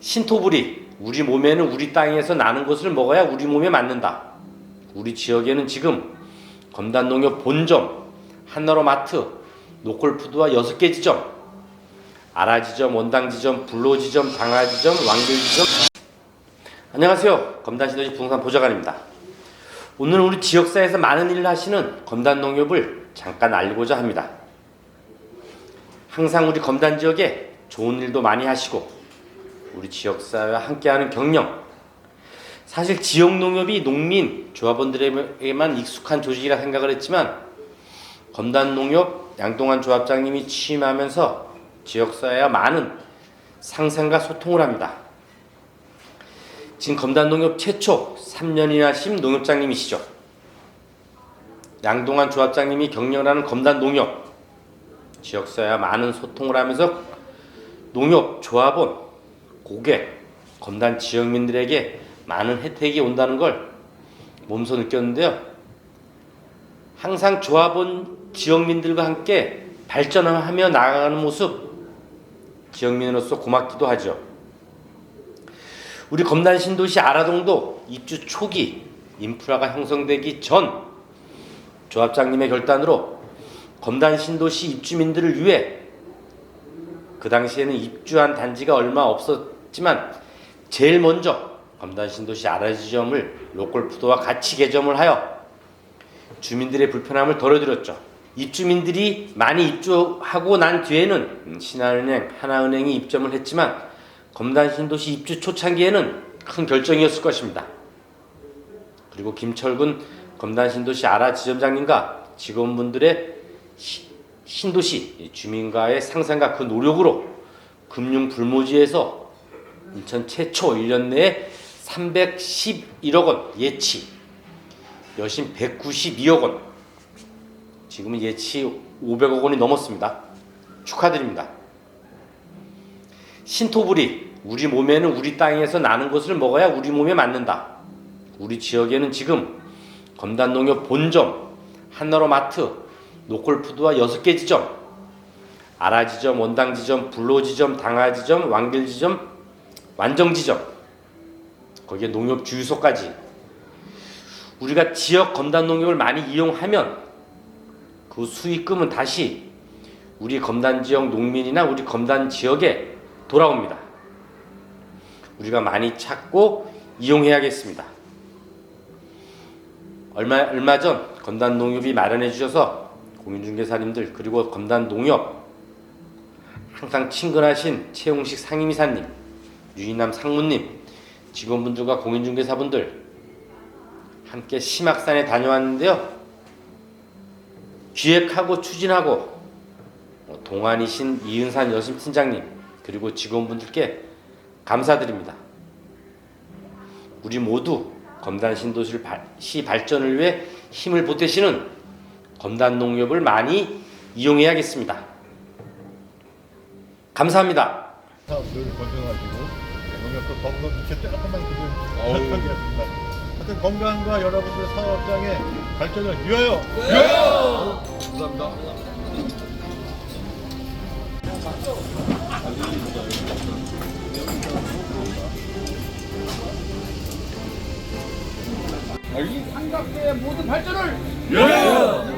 신토불이 우리 몸에는 우리 땅에서 나는 것을 먹어야 우리 몸에 맞는다. 우리 지역에는 지금 검단농협 본점, 한나로마트, 노콜푸드와 여섯 개 지점, 아라지점, 원당지점, 불로지점, 당하지점, 왕길지점. 안녕하세요. 검단시도시 부동산 보좌관입니다. 오늘 우리 지역사에서 많은 일을 하시는 검단농협을 잠깐 알리고자 합니다. 항상 우리 검단 지역에 좋은 일도 많이 하시고 우리 지역사회와 함께하는 경영 사실 지역 농협이 농민 조합원들에게만 익숙한 조직이라 생각을 했지만 검단 농협 양동환 조합장님이 취임하면서 지역사회와 많은 상생과 소통을 합니다. 지금 검단 농협 최초 3년이나 하신 농협장님이시죠. 양동환 조합장님이 경영하는 검단 농협 지역사회와 많은 소통을 하면서 농협 조합원 고객 검단 지역민들에게 많은 혜택이 온다는 걸 몸소 느꼈는데요. 항상 조합원 지역민들과 함께 발전하며 나아가는 모습 지역민으로서 고맙기도 하죠. 우리 검단 신도시 아라동도 입주 초기 인프라가 형성되기 전 조합장님의 결단으로 검단 신도시 입주민들을 위해 그 당시에는 입주한 단지가 얼마 없었 지만 제일 먼저 검단 신도시 아라지점을 로컬푸드와 같이 개점을 하여 주민들의 불편함을 덜어드렸죠. 입주민들이 많이 입주하고 난 뒤에는 신한은행, 하나은행이 입점을 했지만 검단 신도시 입주 초창기에는 큰 결정이었을 것입니다. 그리고 김철근 검단 신도시 아라 지점장님과 직원분들의 시- 신도시 주민과의 상상과 그 노력으로 금융 불모지에서 인천 최초 1년 내에 311억 원 예치 여신 192억 원 지금은 예치 500억 원이 넘었습니다. 축하드립니다. 신토불이 우리 몸에는 우리 땅에서 나는 것을 먹어야 우리 몸에 맞는다. 우리 지역에는 지금 검단농협 본점, 한나로마트, 노콜푸드와 여섯 개 지점, 아라지점, 원당지점, 불로지점, 당하지점, 왕길지점, 완정지점, 거기에 농협 주유소까지 우리가 지역 검단 농협을 많이 이용하면 그 수익금은 다시 우리 검단 지역 농민이나 우리 검단 지역에 돌아옵니다. 우리가 많이 찾고 이용해야겠습니다. 얼마 얼마 전 검단 농협이 마련해 주셔서 공인중개사님들 그리고 검단 농협 항상 친근하신 최용식 상임이사님, 유인남 상무님, 직원분들과 공인중개사분들 함께 심악산에 다녀왔는데요. 기획하고 추진하고 어, 동안이신 이은산 여심 팀장님 그리고 직원분들께 감사드립니다. 우리 모두 검단 신도시 발전을 위해 힘을 보태시는 검단 농협을 많이 이용해야겠습니다. 감사합니다. 사업들 건강하시고 농협도 더욱더 이렇게 따뜻한 그들 하겠습니다. 하여튼 건강과 여러분들 사업장의 발전을 위하여. 위하여 감사합니다. 이 삼각대의 모든 발전을 위하여